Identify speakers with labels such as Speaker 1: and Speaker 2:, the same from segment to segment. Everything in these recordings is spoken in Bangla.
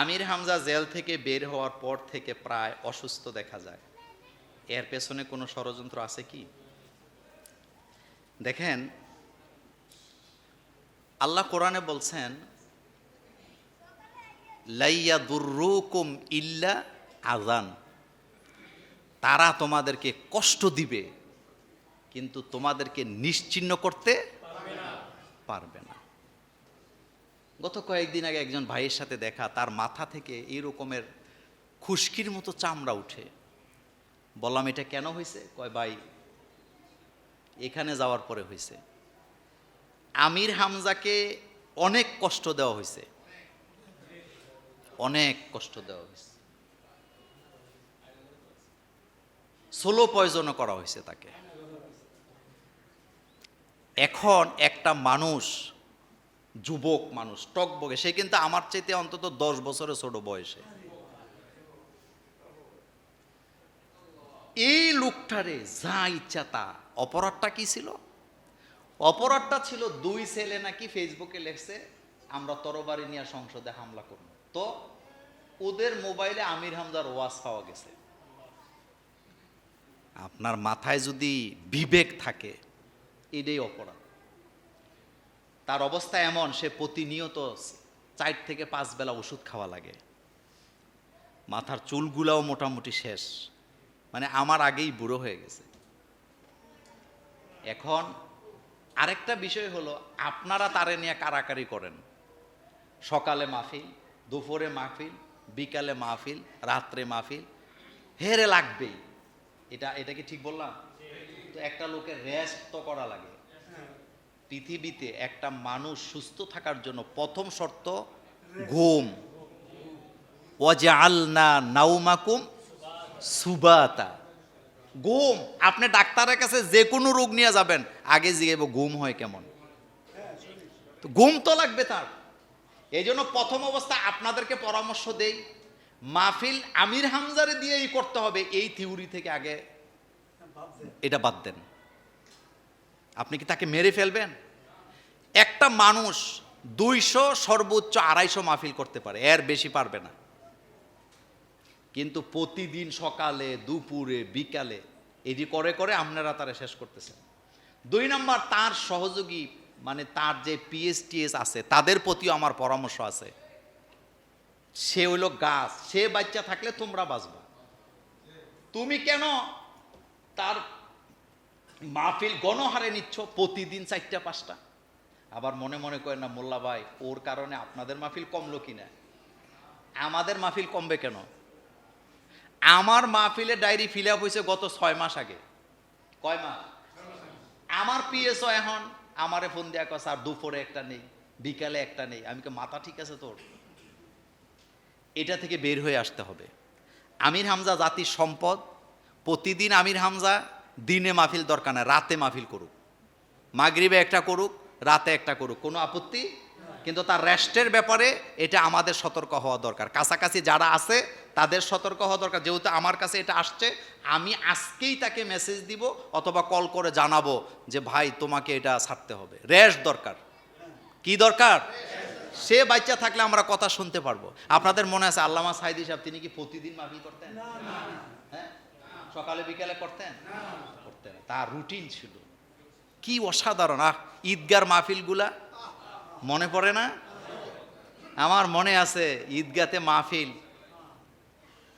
Speaker 1: আমির হামজা জেল থেকে বের হওয়ার পর থেকে প্রায় অসুস্থ দেখা যায়। এর পেছনে কোনো ষড়যন্ত্র আছে কি? দেখেন, আল্লাহ কোরআনে বলছেন, লাইয়া দুর্রুকুম ইল্লা আজান তারা তোমাদেরকে কষ্ট দিবে, কিন্তু তোমাদেরকে নিশ্চিহ্ন করতে পারবে না। গত কয়েকদিন আগে একজন ভাইয়ের সাথে দেখা, তার মাথা থেকে এই রকমের খুশকির মতো চামড়া উঠে। বললাম, এটা কেন হয়েছে কয়, ভাই, এখানে যাওয়ার পরে হয়েছে আমির হামজাকে অনেক কষ্ট দেওয়া হয়েছে অনেক কষ্ট দেওয়া হয়েছে সোলো পয়জনও করা হয়েছে তাকে। এখন একটা মানুষ যুবক মানুষ, টকবগে। সে কিন্তু আমার চাইতে অন্তত দশ বছরের ছোট বয়সে। এই লোকটারে যা ইচ্ছা তা। অপরাধটা কি ছিল? অপরাধটা ছিল দুই ছেলে নাকি ফেসবুকে লেখছে, আমরা তরবারি নিয়ে সংসদে হামলা করব। তো ওদের মোবাইলে আমির হামজার ওয়াজ পাওয়া গেছে। আপনার মাথায় যদি বিবেক থাকে, এটাই অপরাধ। তার অবস্থা এমন, সে প্রতিনিয়ত চার থেকে পাঁচ বেলা ওষুধ খাওয়া লাগে। মাথার চুলগুলাও মোটামুটি শেষ। মানে আমার আগেই বুড়ো হয়ে গেছে। এখন আরেকটা বিষয় হলো, আপনারা তারে নিয়ে কারাকারি করেন। সকালে মাহফিল, দুপুরে মাহফিল, বিকালে মাহফিল, রাত্রে মাহফিল, হেরে লাগবেই। এটা এটা কি ঠিক বললাম? তো একটা লোকের রেস্ট তো করা লাগে। পৃথিবীতে একটা মানুষ সুস্থ থাকার জন্য প্রথম শর্ত ঘুম। ওয়াজে আলনা নাউমাকুম সুবাতা। ঘুম, আপনি ডাক্তারের কাছে যে কোনো রোগ নিয়ে যাবেন, আগে জিগাইব ঘুম হয় কেমন। তো ঘুম তো লাগবে তার। এই জন্য প্রথম অবস্থা আপনাদেরকে পরামর্শ দেই, মাহফিল আমির হামজারে দিয়েই করতে হবে, এই থিওরি থেকে আগে এটা বাদ দেন। আপনি কি তাকে মেরে ফেলবেন? একটা মানুষ দুইশো সর্বোচ্চ আড়াইশো মাহফিল করতে পারে, এর বেশি পারবে না। কিন্তু প্রতিদিন সকালে, দুপুরে, বিকালে এটি করে করে আপনারা তারা শেষ করতেছেন। দুই নম্বর, তার সহযোগী মানে তার যে পিএসটিএস আছে, তাদের প্রতিও আমার পরামর্শ আছে। সে হইল গাছ, সে বাচ্চা থাকলে তোমরা বাঁচবা। তুমি কেন তার মাহফিল গণহারে নিচ্ছ, প্রতিদিন চারটা, পাঁচটা। আবার মনে মনে করেন না, মোল্লা ভাই, ওর কারণে আপনাদের মাহফিল কমলো কিনা? আমাদের মাহফিল কমবে কেন? আমার মাহফিলে ডায়েরি ফিল আপ হয়েছে গত ছয় মাস আগে। কয় মাস? আমার পিএসও এখন, আমারে ফোন দেয়া কথা আর দুপুরে একটা নেই, বিকালে একটা নেই। আমি মাথা ঠিক আছে তোর? এটা থেকে বের হয়ে আসতে হবে। আমির হামজা জাতির সম্পদ, প্রতিদিন আমির হামজা দিনে মাহফিল দরকার না রাতে মাহফিল করুক। মাগরিবে একটা করুক রাতে একটা করুক কোনো আপত্তি? কিন্তু তার রেস্টের ব্যাপারে এটা আমাদের সতর্ক হওয়া দরকার। কাছাকাছি যারা আছে তাদের সতর্ক হওয়া দরকার। যেহেতু আমার কাছে এটা আসছে আমি আজকেই তাকে মেসেজ দিব অথবা কল করে জানাব যে ভাই তোমাকে এটা ছাড়তে হবে। রেস্ট দরকার। কি দরকার? সে বাচ্চা থাকলে আমরা কথা শুনতে পারব। আপনাদের মনে আছে আল্লামা সাইদি সাহেব তিনি কি প্রতিদিন মাহফিল করতেন? হ্যাঁ? সকালে বিকালে করতেন? করতেন। তার রুটিন ছিল। কি অসাধারণ। আহ ঈদগার মাহফিলগুলা? মনে পড়ে না? আমার মনে আছে ঈদগাতে মাহফিল।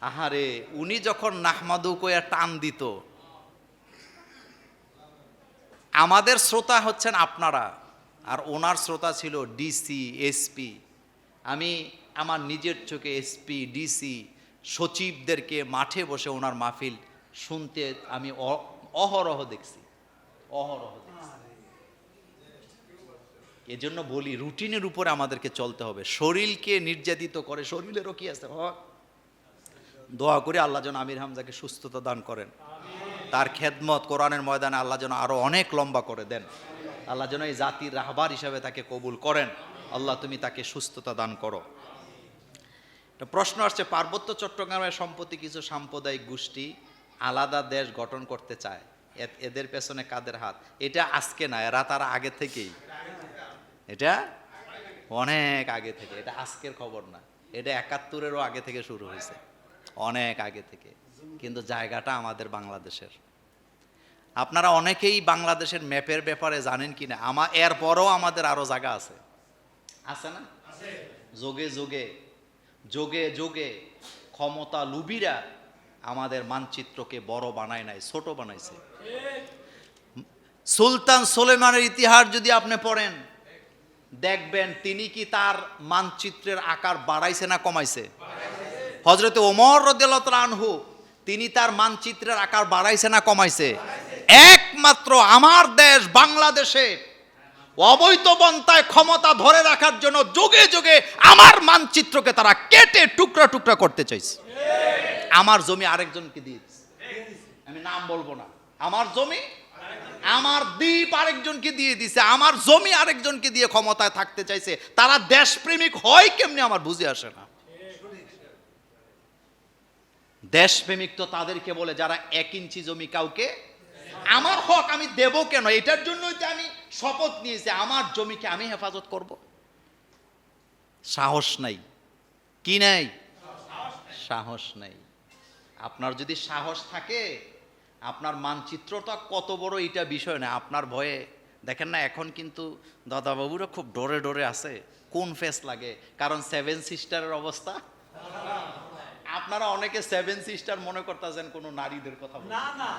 Speaker 1: আহারে উনি যখন নাহমাদু কইয়া টান দিত আমাদের শ্রোতা হচ্ছেন আপনারা আর ওনার শ্রোতা ছিল ডিসি এসপি আমি আমার নিজের চোখে এসপি ডিসি সচিবদেরকে মাঠে বসে ওনার মাহফিল শুনতে আমি অহরহ দেখছি। অহরহ দেখছি। এজন্য বলি, রুটিনের উপরে আমাদেরকে চলতে হবে। শরীরকে নির্যাতিত করে, শরীরেরও কি আছে দোয়া করে আল্লাহ যেন আমির হামজাকে সুস্থতা দান করেন। তার খেদমত কোরআনের ময়দানে আল্লাহ যেন আরও অনেক লম্বা করে দেন। আল্লাহ যেন এই জাতির রাহবার হিসাবে তাকে কবুল করেন। আল্লাহ তুমি তাকে সুস্থতা দান করো। প্রশ্ন আসছে, পার্বত্য চট্টগ্রামের সম্পত্তি কিছু সাম্প্রদায়িক গোষ্ঠী আলাদা দেশ গঠন করতে চায়। এদের পেছনে কাদের হাত? এটা আজকে না এরা তারা আগে থেকেই। এটা অনেক আগে থেকে এটা আজকের খবর না। এটা একাত্তরেরও আগে থেকে শুরু হয়েছে। অনেক আগে থেকে। কিন্তু জায়গাটা আমাদের বাংলাদেশের। আপনারা অনেকেই বাংলাদেশের ম্যাপের ব্যাপারে জানেন কি না? আমার এরপরও আমাদের আরও জায়গা আছে। আছে না? যোগে যোগে যোগে যোগে ক্ষমতা লুবিরা আমাদের মানচিত্রকে বড় বানায় নাই, ছোট বানাইছে। সুলতান সোলেমানের ইতিহাস যদি আপনি পড়েন, দেখবেন তিনি কি তার মানচিত্রের আকার বাড়াইছে না কমাইছে? হজরতে ওমর আনহু, তিনি তার মানচিত্রের আকার বাড়াইছে না কমাইছে? একমাত্র আমার দেশ বাংলাদেশে অবৈধ পন্থায় ক্ষমতা ধরে রাখার জন্য যুগে যুগে আমার মানচিত্রকে তারা কেটে টুকরা টুকরা করতে চাইছে। আমার জমি আরেকজনকে দিয়েছে আমি নাম বলব না। আমার জমি, আমার দ্বীপ আরেকজনকে দিয়ে দিছে। আমার জমি আরেকজনকে দিয়ে ক্ষমতায় থাকতে চাইছে। তারা দেশপ্রেমিক হয় কেমনি আমার বুঝে আসে না। দেশপ্রেমিক তো তাদেরকে বলে যারা এক ইঞ্চি জমি কাউকে, আমার হক আমি দেব কেন? এটার জন্যই যে আমি শপথ নিয়েছি, আমার জমিকে আমি হেফাজত করব। সাহস নাই। কি নাই? সাহস নাই। আপনার যদি সাহস থাকে আপনার মানচিত্রটা কত বড় এটা বিষয় না আপনার ভয়ে। দেখেন না এখন কিন্তু দাদাবাবুরা খুব ডরে ডরে আছে কোন ফেস লাগে? কারণ সেভেন সিস্টারের অবস্থা। আপনারা অনেকে সেভেন সিস্টার মনে করতেছেন কোনো নারীদের কথা
Speaker 2: না না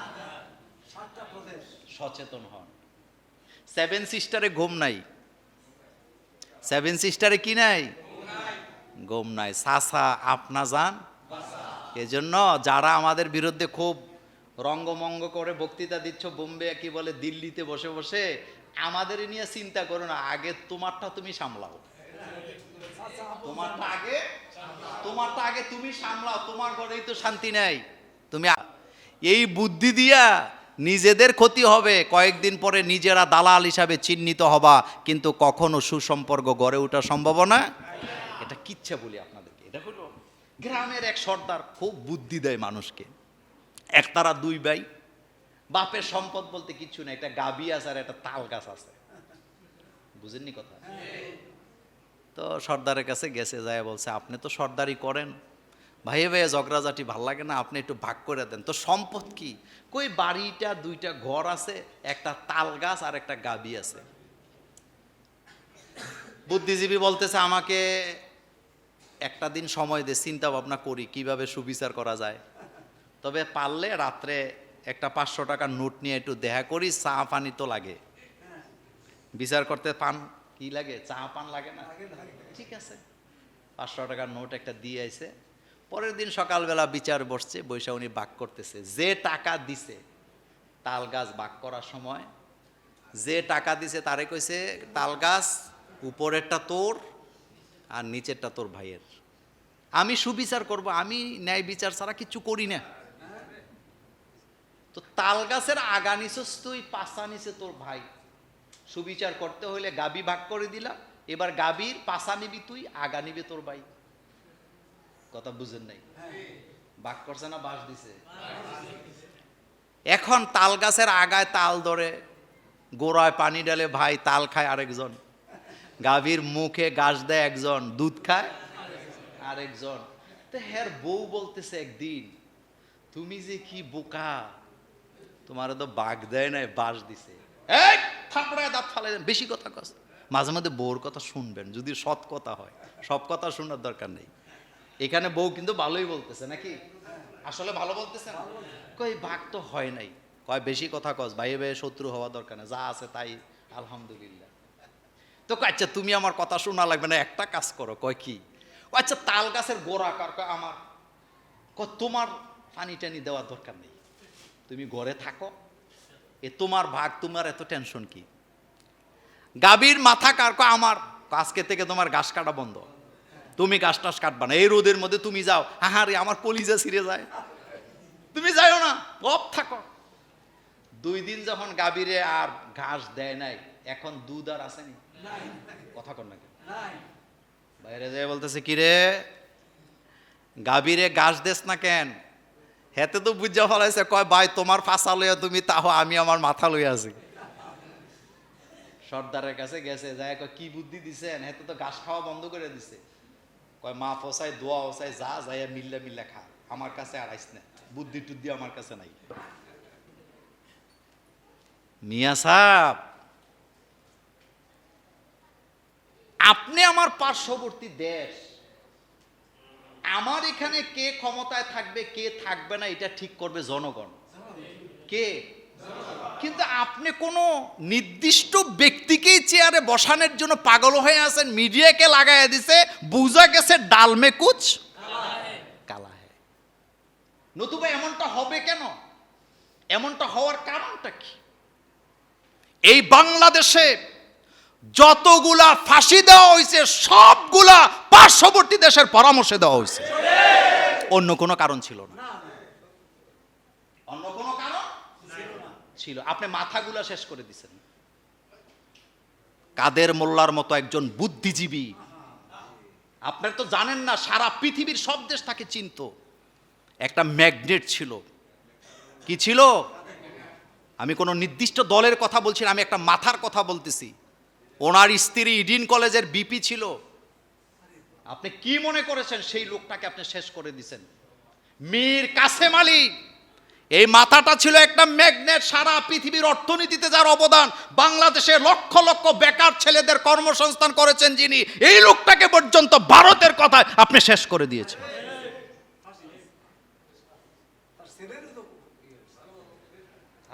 Speaker 1: সচেতন হন। সেভেন সিস্টারে ঘুম নাই। সেভেন সিস্টারে কি নাই? ঘুম নাই। সাসা আপনা যান এজন্য যারা আমাদের বিরুদ্ধে খুব রঙ্গমঙ্গ করে বক্তৃতা দিচ্ছ বোম্বে কি বলে, দিল্লিতে বসে বসে, আমাদের নিয়ে চিন্তা করো না, আগে তোমারটা তুমি সামলাও। তোমারটা আগে তোমারটা আগে তুমি সামলাও, তোমার ঘরেই তো শান্তি নাই। তুমি এই বুদ্ধি দিয়া নিজেদের ক্ষতি হবে, কয়েকদিন পরে নিজেরা দালাল হিসাবে চিহ্নিত হবা, কিন্তু কখনো সুসম্পর্ক গড়ে ওঠা সম্ভাবনা? এটা কিচ্ছা বলি হলো গ্রামের এক সর্দার খুব বুদ্ধি দেয় মানুষকে। একতারা দুই ভাই। বাপের সম্পদ বলতে কিছু না একটা গাবি আছে আর একটা তাল গাছ আছে। বুঝেননি কথা? তো সর্দারের কাছে গেছে, যায় বলছে, আপনি তো সর্দারি করেন। ভাইয়ে ভাইয়ে ঝগড়াঝাটি ভালো লাগে না, আপনি একটু ভাগ করে দেন। তো সম্পদ কি? কই বাড়িটা, দুইটা ঘর আছে, একটা তাল গাছ আর একটা গাবি আছে। বুদ্ধিজীবী বলতেছে, আমাকে একটা দিন সময় দে চিন্তা ভাবনা করি কীভাবে সুবিচার করা যায়। তবে পারলে রাত্রে একটা পাঁচশো টাকার নোট নিয়ে একটু দেখা করি চা পানি তো লাগে। বিচার করতে পান? কি লাগে? চা পান লাগে না? ঠিক আছে। পাঁচশো টাকার নোট একটা দিয়ে আইছে। পরের দিন সকালবেলা বিচার বসছে বৈশা উনি বাক করতেছে। যে টাকা দিছে তাল গাছ বাক করার সময় যে টাকা দিছে তারে কইছে তাল গাছ উপরেরটা তোর আর নিচেরটা তোর ভাইয়ের। আমি সুবিচার করব, আমি ন্যায় বিচার ছাড়া কিছু করি না। তো তাল গাছের আগা নিছস তুই পাশা নিচে তোর ভাই। সুবিচার করতে হইলে গাবি ভাগ করে দিলাম এবার গাবির পাশা নিবি তুই, আগা নিবি তোর ভাই। কথা বুঝেন নাই? ভাগ করছে না বাস দিছে? এখন তাল গাছের আগায় তাল ধরে, গোড়ায় পানি ডালে ভাই তাল খায় আরেকজন। গাভীর মুখে গাছ দেয় একজন, দুধ খায় আরেকজন, তো হ্যার বউ বলতেছে একদিন, তুমি যে কি বোকা, তোমার তো বাঘ দেয় নাই বাস দিছে। এই, থাপড়ায় দাঁত ফালাই বেশি কথা কস। মাঝে মাঝে বউর কথা শুনবেন, যদি সৎ কথা হয়, সব কথা শোনার দরকার নেই। এখানে বউ কিন্তু ভালোই বলতেছে, নাকি? আসলে ভালো বলতেছে না? কই বাঘ তো হয় নাই। কয়, বেশি কথা কস, ভাইয়ে ভাইয়ে শত্রু হওয়া দরকার নেই, যা আছে তাই, আলহামদুলিল্লাহ। তো আচ্ছা তুমি আমার কথা শোনা লাগবে না, একটা কাজ করো। কয়, কি? আচ্ছা তাল গাছের গোড়া কার? কয় আমার। কয় তোমার পানি টানি দেওয়ার দরকার নেই। তুমি ঘরে থাকো। এ তোমার ভাগ তোমার এত টেনশন কি? গাভীর মাথা কার? আমার। আজকে থেকে তোমার ঘাস কাটা বন্ধ। তুমি ঘাস টাস কাটবা না। এই রোদের মধ্যে তুমি যাও। হাহারে আমার কলিজা ছিঁড়ে যায়। তুমি যাইও না গপ থাকো। দুই দিন যখন গাভীরে আর ঘাস দেয় নাই এখন দুধ আর আসেনি? কথা কর নাকি
Speaker 2: নাই।
Speaker 1: বাইরে যায় বলতেছে কি রে গাভীরে ঘাস দেস না কেন? হেতে তো বুঝা ফলাইছে, কয়, ভাই, তোমার ফাঁসা লইয়া তুমি তাহ, আমি আমার মাথা লইয়া আছি। সর্দারের কাছে গেছে, যায়, কয়, কি বুদ্ধি দিছেন? হেতে তো ঘাস খাওয়া বন্ধ করে দিছে। কয়, মা ফসাই দোয়া ফসাই যা, যাইয়া মিল্লা মিল্লা খা। আমার কাছে আর আইস না, বুদ্ধি টুদ্ধি আমার কাছে নাই। মিয়া সাহ আপনি আমার পার্শ্ববর্তী দেশ। আমার এখানে কে ক্ষমতায় থাকবে, কে থাকবে না, এটা ঠিক করবে জনগণ। কে? কিন্তু আপনি কোনো নির্দিষ্ট ব্যক্তিকেই চেয়ারে বসানোর জন্য পাগল হয়ে আছেন, মিডিয়াকে লাগাইয়া দিছে, বুঝা গেছে ডালমে কুচ কালা হে নতুবা এমনটা হবে কেন? এমনটা হওয়ার কারণটা কি? এই বাংলাদেশে যতগুলা ফাঁসি দেওয়া হয়েছে সবগুলা পার্শ্ববর্তী দেশের পরামর্শে দেওয়া হয়েছে অন্য কোনো কারণ ছিল না। অন্য কোনো কারণ ছিল আপনি মাথাগুলা শেষ করে দিছেন। কাদের মোল্লার মতো একজন বুদ্ধিজীবী। আপনার তো জানেন না, সারা পৃথিবীর সব দেশ তাকে চিনত। একটা ম্যাগনেট ছিল। কি ছিল? আমি কোনো নির্দিষ্ট দলের কথা বলছি না, আমি একটা মাথার কথা বলতেছি। ওনার স্ত্রী ইডিন কলেজের বিপি ছিল। আপনি কি মনে করেছেন সেই লোকটাকে আপনি শেষ করে দিছেন? মীর কাসেম আলী, এই মাথাটা ছিল একটা ম্যাগনেট, সারা পৃথিবীর অর্থনীতিতে যার অবদান, বাংলাদেশে লক্ষ লক্ষ বেকার ছেলেদের কর্মসংস্থান করেছেন যিনি, এই লোকটাকে পর্যন্ত ভারতের কথায় আপনি শেষ করে দিয়েছেন।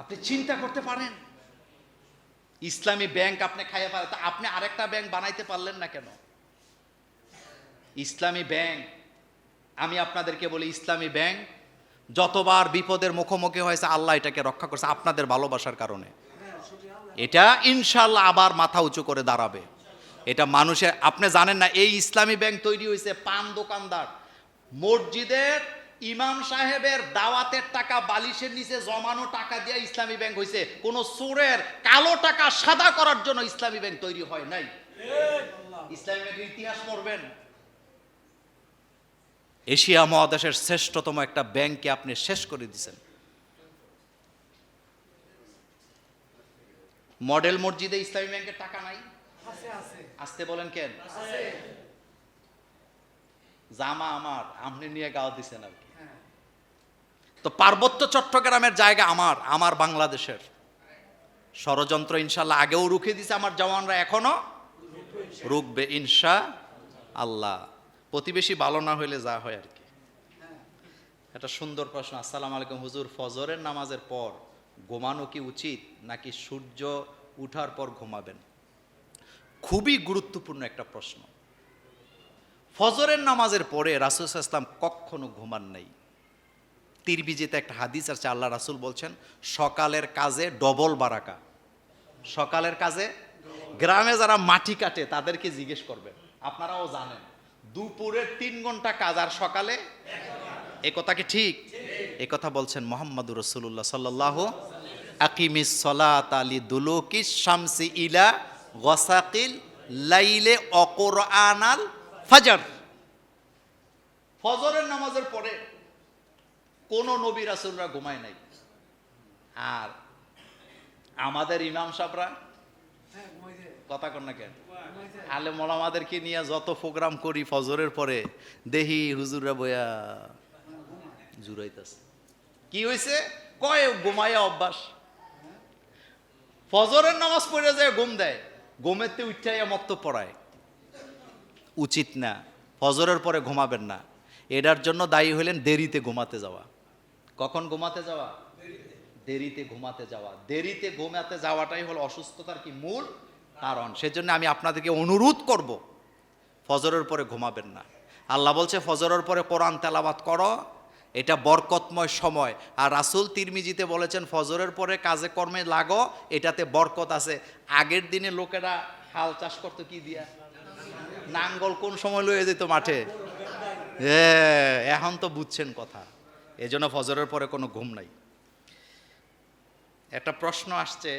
Speaker 1: আপনি চিন্তা করতে পারেন ইসলামী ব্যাংক আপনি খাইয়ে পারেন তা আপনি আরেকটা ব্যাংক বানাইতে পারলেন না কেন? ইসলামী ব্যাংক, আমি আপনাদেরকে বলি ইসলামী ব্যাংক, যতবার বিপদের মুখোমুখি হয়েছে, আল্লাহ এটাকে রক্ষা করছে আপনাদের ভালোবাসার কারণে। এটা ইনশাল্লাহ আবার মাথা উঁচু করে দাঁড়াবে। এটা মানুষের, আপনি জানেন না, এই ইসলামী ব্যাংক তৈরি হয়েছে পান দোকানদার। মসজিদের ইমাম সাহেবের দাওয়াতের টাকা বালিশের নিচে জমানো টাকা দিয়ে ইসলামী ব্যাংক হয়েছে কোন চোরের কালো টাকা সাদা করার জন্য ইসলামী ব্যাংক তৈরি হয় নাই। ইসলামী ব্যাংকের ইতিহাস পড়বেন। এশিয়া মহাদেশের শ্রেষ্ঠতম একটা ব্যাংককে আপনি শেষ করে দিয়েছেন মডেল মসজিদে ইসলামী ব্যাংকের টাকা নাই? আসতে বলেন কেন? জামা আমার আপনি নিয়ে গাও দিছেন আর কি। তো পার্বত্য চট্টগ্রামের জায়গা আমার আমার বাংলাদেশের। ষড়যন্ত্র ইনশাল্লাহ আগেও রুখে দিছে আমার জওয়ানরা, এখনও রুখবে ইনশা আল্লাহ প্রতিবেশী ভালো না হইলে যা হয় আর কি। একটা সুন্দর প্রশ্ন, আসসালাম আলাইকুম হুজুর, ফজরের নামাজের পর ঘুমানো কি উচিত নাকি সূর্য উঠার পর ঘুমাবেন? খুবই গুরুত্বপূর্ণ একটা প্রশ্ন। ফজরের নামাজের পরে রাসুল ইসলাম কখনো ঘুমান নাই। তিরবিজিতে একটা হাদিস আছে, আল্লাহ রাসুল বলছেন, সকালের কাজে ডবল বারাকা। সকালের কাজে গ্রামে যারা মাটি কাটে, তাদেরকে জিজ্ঞেস করবেন। আপনারাও জানেন, দুপুরের তিন ঘণ্টা কাজ আর সকালে? এ কথা কি ঠিক? এ কথা বলছেন মোহাম্মদুর রসুল্লাহ সাল্লাহ আকিমিস সলাত আলী দুলুকিস শামসি ইলা গসাকিল লাইলে অকর আনাল ফাজার। ফজরের নামাজের পরে কোন নবী রাসুলরা ঘুমায় নাই। আর আমাদের ইমাম সাহরা কথা কন না কেন? আলে মোলামাদেরকে নিয়ে যত প্রোগ্রাম করি ফজরের পরে দেহি হুজুররা বইয়া জুরাইতেছে কি হয়েছে কয় ঘুমাইয়া অভ্যাস। ফজরের নামাজ পড়ে যায়, ঘুম দেয়। ঘুমেতে উঠাইয়া মক্ত পড়ায়। উচিত না। ফজরের পরে ঘুমাবেন না। এটার জন্য দায়ী হলেন দেরিতে ঘুমাতে যাওয়া। কখন ঘুমাতে যাওয়া? দেরিতে ঘুমাতে যাওয়া। দেরিতে ঘুমাতে যাওয়াটাই হলো অসুস্থতার কি মূল কারণ। সেজন্য আমি আপনাদেরকে অনুরোধ করব, ফজরের পরে ঘুমাবেন না। আল্লাহ বলছে, ফজরের পরে কোরআন তেলাবাত করো, এটা বরকতময় সময়। আর রাসুল তিরমিজিতে বলেছেন, ফজরের পরে কাজে কর্মে লাগো, এটাতে বরকত আছে। আগের দিনে লোকেরা হাল চাষ করতো কি দিয়া? নাঙ্গল কোন সময় লয়ে যেত মাঠে? এখন তো বুঝছেন কথা। এজন্য ফজরের পরে কোনো ঘুম নাই। একটা প্রশ্ন আসছে,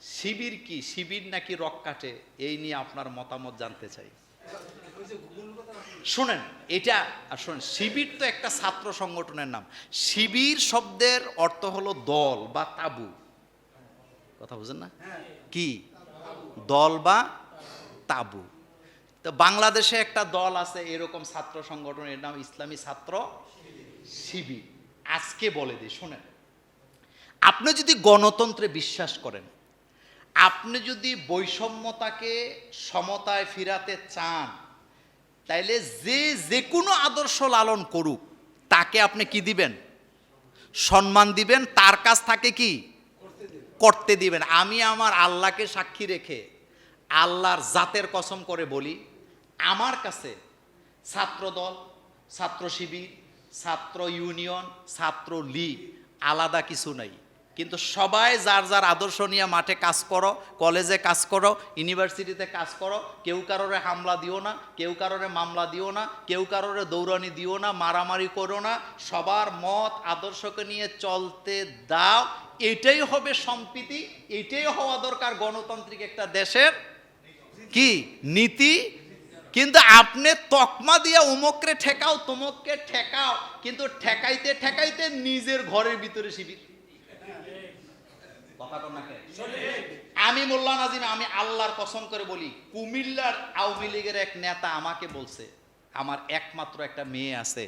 Speaker 1: শিবির কি? শিবির নাকি রক কাটে? এই নিয়ে আপনার মতামত জানতে চাই। শোনেন, এটা, আর শোনেন, শিবির তো একটা ছাত্র সংগঠনের নাম। শিবির শব্দের অর্থ হলো দল বা তাবু। কথা বুঝেন না? কি? দল বা তাবু। তো বাংলাদেশে একটা দল আছে এরকম ছাত্র সংগঠন, এর নাম ইসলামী ছাত্র শিবির। আজকে বলে দিই, শোনেন। আপনি যদি গণতন্ত্রে বিশ্বাস করেন, আপনি যদি বৈষম্যতাকে সমতায় ফিরাতে চান, তাইলে যে যে কোনো আদর্শ লালন করুক, তাকে আপনি কি দিবেন? সম্মান দিবেন, তার কাছ থাকে কি?
Speaker 2: করতে
Speaker 1: দিবেন। আমি আমার আল্লাহকে সাক্ষী রেখে আল্লাহর জাতের কসম করে বলি আমার কাছে ছাত্রদল, ছাত্র শিবির, ছাত্র ইউনিয়ন, ছাত্র লীগ আলাদা কিছু নাই। কিন্তু সবাই যার যার আদর্শ নিয়ে মাঠে কাজ করো, কলেজে কাজ করো, ইউনিভার্সিটিতে কাজ করো, কেউ কারোরে হামলা দিও না, কেউ কারোরে মামলা দিও না, কেউ কারোরে দৌড়ানি দিও না, মারামারি করো না, সবার মত, আদর্শকে নিয়ে চলতে দাও, এটাই হবে সম্প্রীতি, এটাই হওয়া দরকার গণতান্ত্রিক একটা দেশের কি? নীতি কিন্তু আপনি তকমা দিয়া উমকরে ঠেকাও, তোমককে ঠেকাও, কিন্তু ঠেকাইতে ঠেকাইতে নিজের ঘরের ভিতরে শিবির। আমি মোল্লা নাজিম, আমি আল্লাহর কসম করে বলি, কুমিল্লার আওয়ামী লীগের এক নেতা আমাকে বলছে, আমার একমাত্র একটা মেয়ে আছে,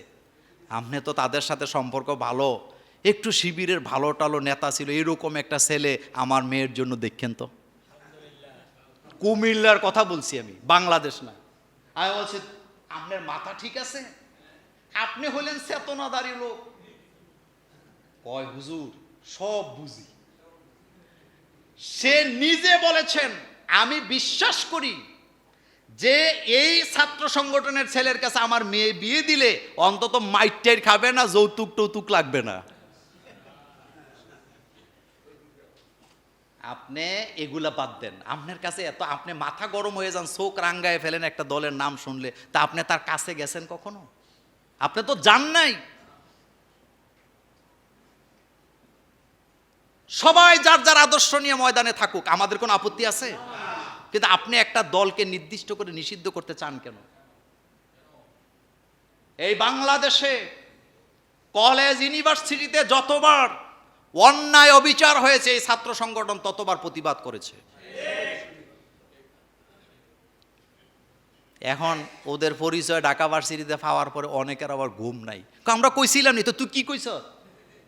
Speaker 1: আপনি তো তাদের সাথে সম্পর্ক ভালো, একটু শিবিরের ভালো টালো নেতা ছিল, এরকম একটা ছেলে আমার মেয়ের জন্য দেখেন তো। কুমিল্লার কথা বলছি আমি, বাংলাদেশ না আমি বলছি, আপনার মাথা ঠিক আছে? আপনি হলেন চেতনাদারী লোক। কয়, হুজুর, সব বুঝি। সে নিজে বলেছেন, আমি বিশ্বাস করি যে এই ছাত্র সংগঠনের ছেলের কাছে আমার মেয়ে বিয়ে দিলে অন্তত মাইটের খাবে না যৌতুক টৌতুক লাগবে না। আপনি এগুলা বাদ দেন। আপনার কাছে এত, আপনি মাথা গরম হয়ে যান, চোখ রাঙ্গায় ফেলেন একটা দলের নাম শুনলে। তা আপনি তার কাছে গেছেন কখনো? আপনি তো যান নাই। সবাই যার যার আদর্শ নিয়ে ময়দানে থাকুক, আমাদের কোনো আপত্তি আছে? কিন্তু আপনি একটা দলকে নির্দিষ্ট করে নিষিদ্ধ করতে চান কেন? এই বাংলাদেশে কলেজ ইউনিভার্সিটিতে যতবার অন্যায় অবিচার হয়েছে এই ছাত্র সংগঠন ততবার প্রতিবাদ করেছে। এখন ওদের পরিচয় ঢাকা ভার্সিটিতে পাওয়ার পরে অনেকের আবার ঘুম নাই। আমরা কইছিলাম নি তো তুই কি কইছ?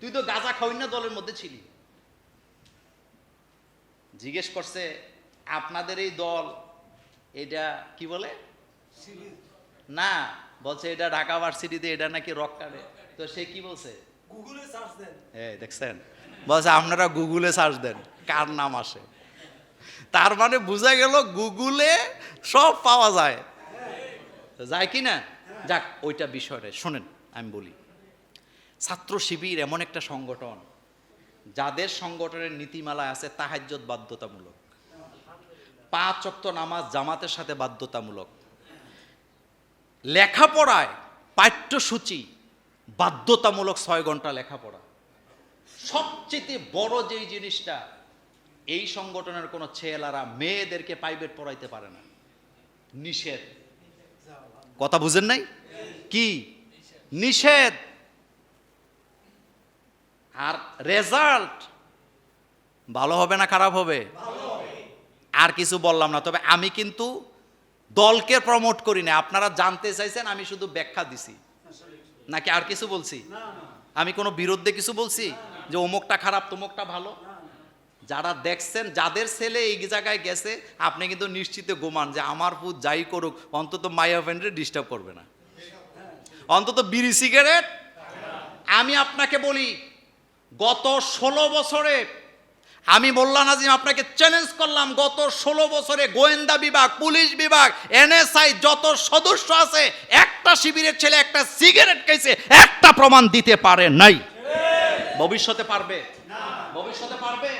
Speaker 1: তুই তো গাঁজা খাওয়াই না দলের মধ্যে ছিলি। জিজ্ঞেস করছে আপনাদের এই দল এটা কি বলে? না বলছে এটা ঢাকা ভার্সিটিতে এটা নাকি রক তো সে কি বলছে?
Speaker 2: গুগলে সার্চ দেন।
Speaker 1: এই দেখছেন? বলছে, আপনারা গুগলে সার্চ দেন, কার নাম আসে। তার মানে বোঝা গেল গুগলে সব পাওয়া যায়। যায় কি না? যাক, ওইটা বিষয়টা শোনেন, আমি বলি, ছাত্র শিবির এমন একটা সংগঠন, যাদের সংগঠনের নীতিমালা আছে তাহাজ্জত বাধ্যতামূলক, পাঁচ অক্ত নামাজ জামাতের সাথে বাধ্যতামূলক, লেখাপড়ায় পাঠ্যসূচি বাধ্যতামূলক ছয় ঘণ্টা লেখাপড়া। সবচেয়ে বড় যেই জিনিসটা, এই সংগঠনের কোনো ছেলেরা মেয়েদেরকে প্রাইভেট পড়াইতে পারে না। নিষেধ। কথা বুঝেন নাই? কি? নিষেধ। আর রেজাল্ট ভালো হবে না খারাপ হবে? আর কিছু বললাম না, তবে আমি কিন্তু দলকে প্রমোট করি না আপনারা জানতে চাইছেন, আমি শুধু ব্যাখ্যা দিছি। নাকি আর কিছু বলছি? আমি কোনো বিরুদ্ধে কিছু বলছি? যে অমুকটা খারাপ, তমুকটা ভালো? যারা দেখছেন, যাদের ছেলে এই জায়গায় গেছে, আপনি কিন্তু নিশ্চিত গোমান যে আমার পুত যাই করুক, অন্তত মাইয়া ফ্রেন্ডে ডিস্টার্ব করবে না। অন্তত বিড়ি সিগারেট আমি আপনাকে বলি, গত ষোলো বছরে আমি মোল্লা নাজিম আপনাকে চ্যালেঞ্জ করলাম, গত ষোলো বছরে গোয়েন্দা বিভাগ, পুলিশ বিভাগ এনএসআই যত সদস্য আছে, একটা শিবিরের ছেলে একটা সিগারেট খাইছে, একটা প্রমাণ দিতে পারে নাই। ভবিষ্যতে পারবে? ভবিষ্যতে পারবে?